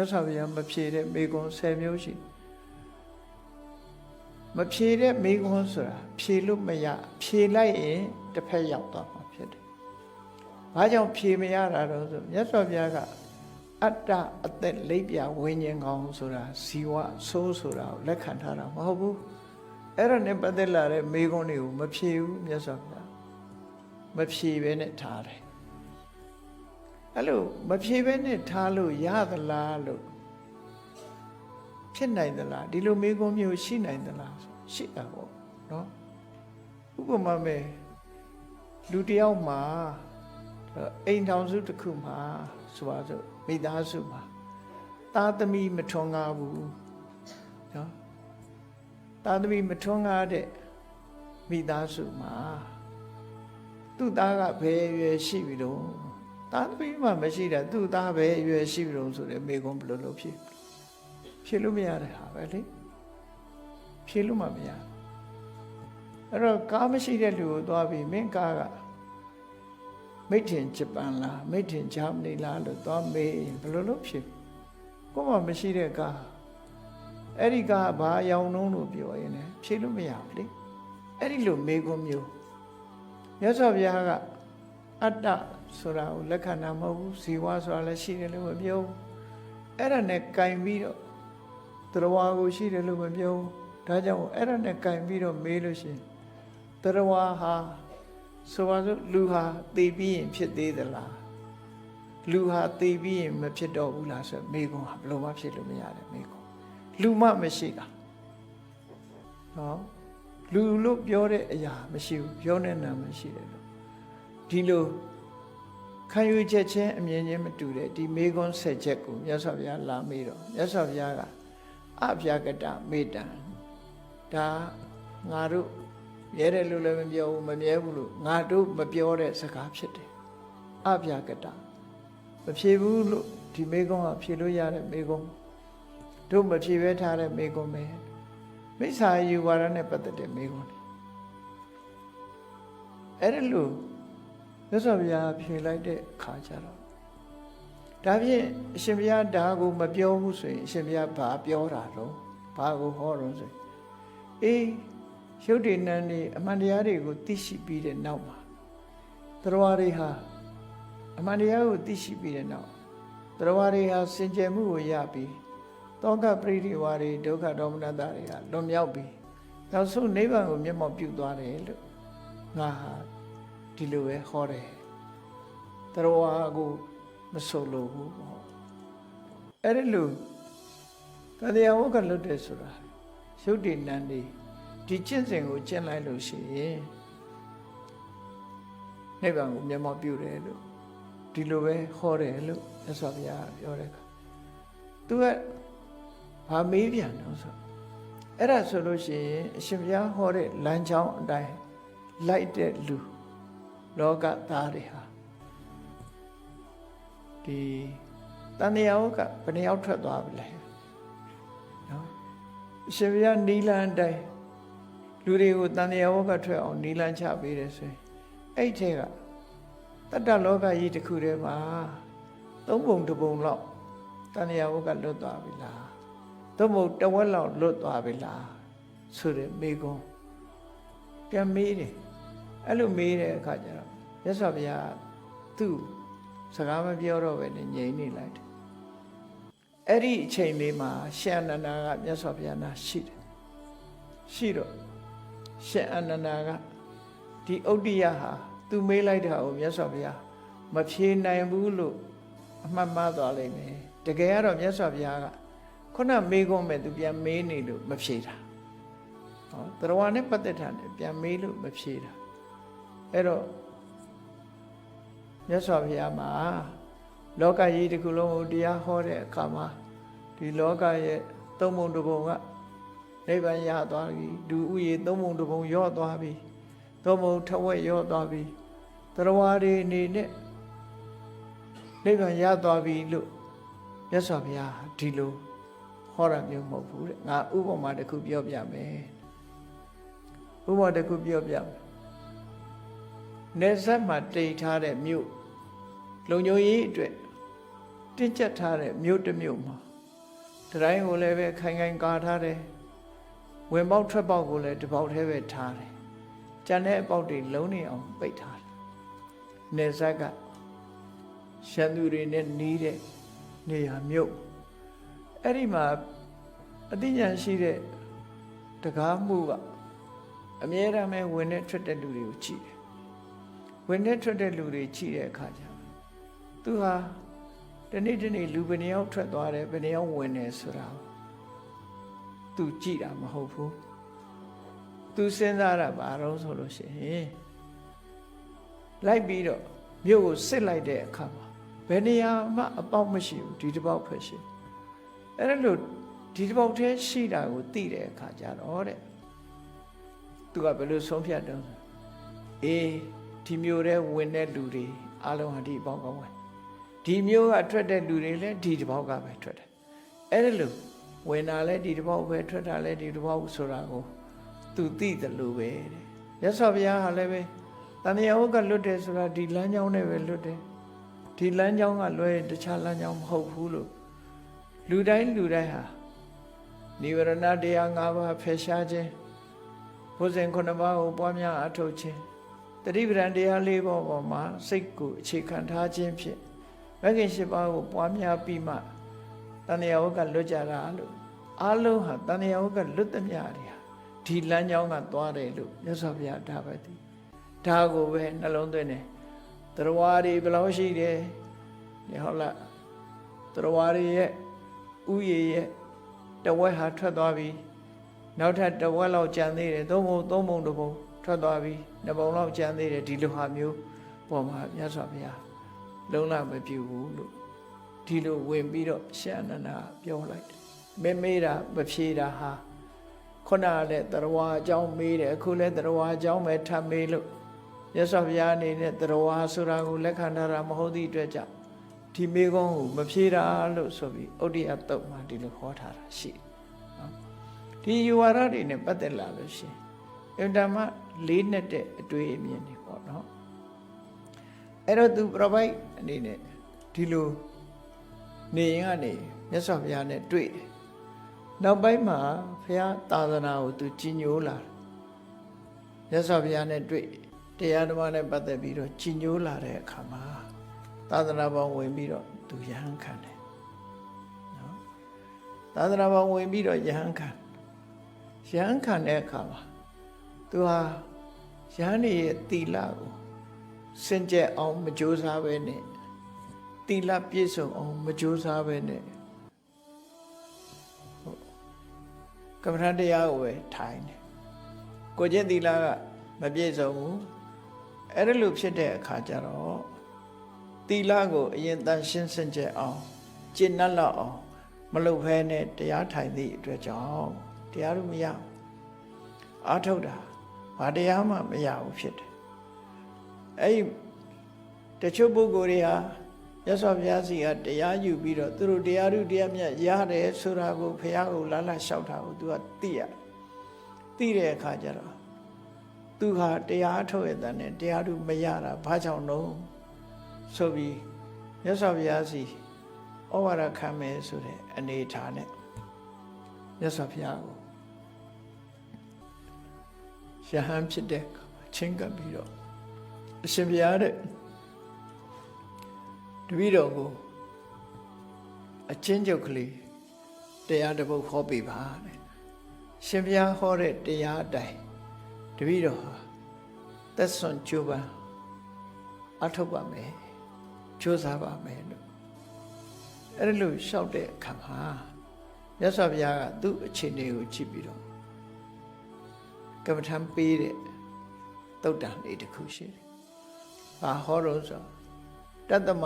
မြတ်စွာဘုရားမဖြေတဲ့မိကွန်း10မျိုးရှိတယ်မဖြေတဲ့မိကွန်းဆိုတာဖြေလို့မရဖြေလိုက်ရင်တစ်ဖက်ရောက်သွားမှာဖြစ်တယ်။ဘာကြောင့်ဖြေမရတာတော့ဆိုမြတ်စွာဘုရားကအတ္တအသက်လိပ်ပြဝိညာဉ်ကောင်းဆိုတာဇီဝဆိုးဆိုတာကိုလက်ခံထားတာမဟုတ်ဘူး။အဲ့ဒါနဲ့ပတ်သက်လာတဲ့မိကွန်းတွေကိုမဖြေဘူးမြတ်စွာဘုရားမဖြေဘဲနဲ့ထားတယ်။ အဲ့လိုမဖြေဘဲနဲ့ထားလို့ရသလားလို့ဖြစ်နိုင်သလားဒီလိုမိကွန်းမျိုးရှိနိုင်သလားဆိုရှိတာပေါ့နော်ဥပမာမဲ့လူတစ်ယောက်မှာအိမ်ထောင်စုတစ်ခုမှာဆိုပါစို့မိသားစုမှာသားသမီးမထွန်းကားဘူးနော်သားသမီးမထွန်းကားတဲ့မိသားစုမှာသူ့သားကဘယ်အရွယ်ရှိပြီတော့ သားသမီးမှမရှိတာသူ့သားပဲအရွယ်ရှိပြီတော့ဆိုတဲ့မိကွန်းဘယ်လိုလုပ်ဖြစ်ဖြေလို့မရတဲ့ဟာပဲလေဖြေလို့မှမရအဲ့တော့ကားမရှိတဲ့လူကိုသွားပြီးမင်းကားကမိထင်ဂျပန်လားမိထင်ဂျာမနီလားလို့သွားမေးရင်ဘယ်လိုလုပ်ဖြေကိုမှမရှိတဲ့ကားအဲ့ဒီကားဘာအယောင်နှုံးလို့ပြောရင်လည်းဖြေလို့မရဘူးလေအဲ့ဒီလိုမေးခွန်းမျိုးမြတ်စွာဘုရားကအတ္တ ဆိုတာကိုလက်ခံတာမဟုတ်ဘူးဇီဝဆိုတာလည်းရှိတယ်လို့မပြောဘူးအဲ့ဒါနဲ့ကင်ပြီးတော့တရားကိုရှိတယ်လို့မပြောဘူးဒါကြောင့်အဲ့ဒါနဲ့ကင်ပြီးတော့မေးလို့ရှိရင်တရားဟာဆိုပါစို့လူဟာသိပြီးရင်ဖြစ်သေးသလားလူဟာသိပြီးရင်မဖြစ်တော့ဘူးလားဆိုမေးခွန်းဟာဘယ်လိုမှဖြစ်လို့မရတယ်မေးခွန်းလူမှမရှိတာနော်လူလို့ပြောတဲ့အရာမရှိဘူးပြောတဲ့နာမရှိတယ်လို့ဒီလို ခံယူချက်ချင်းအမြင်ချင်းမတူတဲ့ဒီမေခွန်းဆက်ချက်ကိုမြတ်စွာဘုရားလာမေးတော့မြတ်စွာဘုရားကအဗျာကတမေတ္တံဒါငါတို့မြဲတယ်လို့လည်းမပြောဘူးမမြဲဘူးလို့ငါတို့မပြောတဲ့စကားဖြစ်တယ်အဗျာကတမဖြေဘူးလို့ဒီမေကုံးကဖြေလို့ရတဲ့မေကုံးတို့မဖြေပဲထားတဲ့မေကုံးပဲမိစ္ဆာယူဝါဒနဲ့ပတ်သက်တဲ့မေကုံးတယ်အဲ့ဒါလို့ မြတ်စွာဘုရားဖြေလိုက်တဲ့အခါကျတော့ဒါဖြင့်အရှင်ဘုရားဒါကိုမပြောဘူးဆိုရင်အရှင်ဘုရားဘာပြောတာတော့ဘာကိုဟောတော့ဆိုအေးရုပ်တည်နန်းနေအမှန်တရားတွေကိုသိရှိပြီးတဲ့နောက်မှာတရားတွေဟာအမှန်တရားကိုသိရှိပြီးတဲ့နောက်တရားတွေဟာစင်ကြယ်မှုကိုရပြီးတောကပရိဒီဝါတွေဒုက္ခဒေါမနတာတွေကလွန်မြောက်ပြီးနောက်ဆုံးနိဗ္ဗာန်ကိုမျက်မှောက်ပြုသွားတယ်လို့ငါဟာ ဒီလိုပဲဟောတယ်တရားကိုမဆိုလို့ဘူးပေါ့အဲ့ဒီလိုတရားဝကလွတ်တယ်ဆိုတာရုပ်တည်နန်းနေဒီကျင့်စဉ်ကိုကျင့်လိုက်လို့ရှိရင်နိဗ္ဗာန်ကိုမျက်မှောက်ပြုတယ်လို့ဒီလိုပဲဟောတယ်လို့မြတ်စွာဘုရားပြောတဲ့အခါသူကဘာမေးပြန်တော့ဆိုအဲ့ဒါဆိုလို့ရှိရင်အရှင်ဘုရားဟောတဲ့လမ်းကြောင်းအတိုင်းလိုက်တဲ့လူ လောကသားတွေဟာဒီတန်တရားကဘယ်နှယောက်ထွက်သွားပြီလဲနော်အရှင်ဘုရားနီလန်တိုင်းလူတွေကိုတန်တရားဝကထွက်အောင်နီလန်ချပေးတယ်ဆိုရင်အဲ့ထဲကတတ္တလောကကြီးတစ်ခုထဲမှာသုံးပုံတစ်ပုံလောက်တန်တရားဝကလွတ်သွားပြီလားသုံးပုံတဝက်လောက်လွတ်သွားပြီလားဆိုတဲ့မိကုံးပြန်မေးတယ် အဲ့လိုမေးတဲ့အခါကျတော့မြတ်စွာဘုရားသူ့စကားမပြောတော့ပဲနဲ့ငြိမ်နေလိုက်တယ်အဲ့ဒီအချိန်လေးမှာရှန္ဒနာကမြတ်စွာဘုရားနာရှိတယ်ရှိတော့ရှင်အနန္ဒာကဒီဥဒ္ဒယဟာသူမေးလိုက်တာကိုမြတ်စွာဘုရားမဖြေနိုင်ဘူးလို့အမှတ်မှတ်သွားလိမ့်မယ်တကယ်ကတော့မြတ်စွာဘုရားကခုနမေးခွန်းမဲ့သူပြန်မေးနေလို့မဖြေတာဟောတရားနဲ့ပတ်သက်တာနဲ့ပြန်မေးလို့မဖြေတာ အဲ့တော့မြတ်စွာဘုရားမှာလောကကြီးတစ်ခုလုံးကိုတရားဟောတဲ့အခါမှာဒီလောကရဲ့သုံးပုံတစ်ပုံကနိဗ္ဗာန်ရသွားပြီဒူဥယေသုံးပုံတစ်ပုံရော့သွားပြီသုံးပုံထဝက်ရော့သွားပြီတရားဝါတွေအနေနဲ့နိဗ္ဗာန်ရသွားပြီလို့မြတ်စွာဘုရားဒီလိုဟောတာမျိုးမဟုတ်ဘူးတဲ့ငါဥပမာတစ်ခုပြောပြမယ်ဥပမာတစ်ခုပြောပြမယ် နေဆက်မှာတိတ်ထားတဲ့မြို့လုံညိုရေးအတွက်တင်းကျပ်ထားတဲ့မြို့တစ်မြို့မှာတတိုင်းကိုလည်းပဲခိုင်ခိုင်ကာထားတယ်ဝင်ပေါက်ထွက်ပေါက်ကိုလည်းတစ်ပေါက်တည်းပဲထားတယ်ကျန်တဲ့အပေါက်တွေလုံးနေအောင်ပိတ်ထားတယ်နေဆက်ကရှန်သူတွေနဲ့နီးတဲ့နေရာမြို့အဲ့ဒီမှာအသိဉာဏ်ရှိတဲ့တကားမှုကအမြဲတမ်းပဲဝင်နဲ့ထွက်တဲ့လူတွေကိုကြည့်တယ် ဝင်နဲ့ထွက်တဲ့လူတွေကြည့်တဲ့အခါကျသူဟာဒီနေ့ဒီနေ့လူဘယ်နှယောက်ထွက်သွားတယ်ဘယ်နှယောက်ဝင်တယ်ဆိုတာသူကြည့်တာမဟုတ်ဘူးသူစဉ်းစားတာဘာတော့ဆိုလို့ရှိရင်လိုက်ပြီးတော့မြို့ကိုစစ်လိုက်တဲ့အခါမှာဘယ်နေရာမှအပေါက်မရှိဘူးဒီတစ်ပေါက်ပဲရှိအဲ့ဒါလို့ဒီတစ်ပေါက်တည်းရှိတာကိုသိတဲ့အခါကျတော့တဲ့သူကဘယ်လိုဆုံးဖြတ်တော့အေး ဒီမြို့ထဲဝင်တဲ့လူတွေအလုံးဟာဒီအပေါက်ကောင်းဝင်ဒီမျိုးကထွက်တဲ့လူတွေလည်းဒီတစ်ပေါက်ကပဲထွက်တယ်အဲ့ဒါလို့ဝင်တာလည်းဒီတစ်ပေါက်ပဲထွက်တာလည်းဒီတစ်ပေါက်ဆိုတာကိုသူသိတယ်လို့ပဲတဲ့ရသော်ဘုရားဟာလည်းပဲတန်မြတ်ဟုတ်ကလွတ်တယ်ဆိုတာဒီလမ်းကြောင်းနဲ့ပဲလွတ်တယ်ဒီလမ်းကြောင်းကလွဲရင်တခြားလမ်းကြောင်းမဟုတ်ဘူးလို့လူတိုင်းလူတိုင်းဟာနိဝရဏတရား၅ပါးဖယ်ရှားခြင်းဘုဇင်ခုနှစ်ပါးကိုပွားများအထုတ်ခြင်း တတိပဒံတရား၄ပါးပေါ်မှာစိတ်ကိုအခြေခံထားခြင်းဖြင့်မဂ္ဂင်၈ပါးကိုပွားများပြီးမှတဏှာဝကလွတ်ကြတာလို့အလုံးဟာတဏှာဝကလွတ်သမျှတွေဟာဒီလမ်းကြောင်းကသွားတယ်လို့မြတ်စွာဘုရားဒါပဲသိဒါကိုပဲနှလုံးသွင်းတယ်တရားတွေဘယ်လောက်ရှိတယ်ဒီဟုတ်လားတရားတွေရဲ့ဥယျာရဲ့တဝက်ဟာထွက်သွားပြီနောက်ထပ်တဝက်လောက်ကျန်သေးတယ်သုံးပုံသုံးပုံတစ်ပုံ ထွက်သွားပြီနှစ်ပုံလောက်ကျန်သေးတယ်ဒီလိုဟာမျိုးပေါ်မှာမြတ်စွာဘုရားလုံးလမပြူဘူးလို့ဒီလိုဝင်ပြီးတော့ရှန္ဒနာပြောလိုက်တယ်မေမေးတာမဖြေတာဟာခုနကလည်းတရဝါအကြောင်းမေးတယ်အခုလည်းတရဝါအကြောင်းပဲထပ်မေးလို့မြတ်စွာဘုရားအနေနဲ့တရဝါဆိုတာကိုလက်ခံထားတာမဟုတ်သည့်အတွက်ကြောင့်ဒီမေကုန်းကိုမဖြေတာလို့ဆိုပြီးဩဒိယတုတ်မှာဒီလိုဟောထားတာရှိတယ်နော်ဒီယူဝါဒတွေနဲ့ပတ်သက်လာလို့ရှိရင်အင်တာမ လေးနဲ့တဲ့အတွေ့အမြင်တွေပေါ့နော်အဲ့တော့သူ provide အနေနဲ့ဒီလိုနေရင်ကနေမြတ်စွာဘုရားနဲ့တွေ့တယ်နောက်ပိုင်းမှာဘုရားသာသနာကိုသူကြီးညိုလာတယ်မြတ်စွာဘုရားနဲ့တွေ့တရားဓမ္မနဲ့ပတ်သက်ပြီးတော့ကြီးညိုလာတဲ့အခါမှာသာသနာပေါင်းဝင်ပြီးတော့သူယဟန်ခံတယ်နော်သာသနာပေါင်းဝင်ပြီးတော့ယဟန်ခံယဟန်ခံတဲ့အခါမှာသူဟာ ယဟန်ရဲ့တီလာကိုစင်ကြယ်အောင်မကြိုးစားပဲနဲ့တီလာပြည့်စုံအောင်မကြိုးစားပဲနဲ့ကမ္မထတရားကိုပဲထိုင်တယ်ကိုကျင့်တီလာကမပြည့်စုံဘူးအဲ့ဒါလို့ဖြစ်တဲ့အခါကျတော့တီလာကိုအရင်တန်ရှင်းစင်ကြယ်အောင်ကျင့်နှက်လောက်အောင်မလုပ်ဖဲနဲ့တရားထိုင်သည့်အတွက်ကြောင့်တရားလို့မရဘူးအားထုတ်တာ ဘာတရားမှမရဘူးဖြစ်တယ်အဲ့ဒီတချို့ပုဂ္ဂိုလ်တွေဟာရသော်ဘုရားစီကတရားယူပြီးတော့သူတို့တရားဥတရားမြတ်ရတယ်ဆိုတာကိုဘုရားကိုလာလာလျှောက်တာကို तू ကသိရသိတဲ့အခါကျတော့သူဟာတရားထုတ်ရတဲ့နဲ့တရားဥမရတာဘာကြောင့်တော့ဆိုပြီးရသော်ဘုရားစီဩဝါဒခံမယ်ဆိုတဲ့အနေထားနဲ့ရသော်ဘုရားကို ရဟန်းဖြစ်တဲ့ချင်းကပ်ပြီးတော့အရှင်ဘုရားတဲ့တပည့်တော်ကိုအချင်းချုပ်ကလေးတရားတစ်ပုဒ်ဟောပေးပါတဲ့ရှင်ဘုရားဟောတဲ့တရားအတိုင်းတပည့်တော်ဟာသက်ဆွန်ကျိုးပန်းအထောက်ပါမယ်ကြိုးစားပါမယ်လို့အဲ့ဒါလို့လျှောက်တဲ့အခါမှာမြတ်စွာဘုရားကသူ့အခြေအနေကိုကြည့်ပြီးတော့ ကမ္မထံပေးတဲ့တုတ်တန်လေးတစ်ခုရှိတယ်။ဘာဟောတော့ဆိုတတ္တမ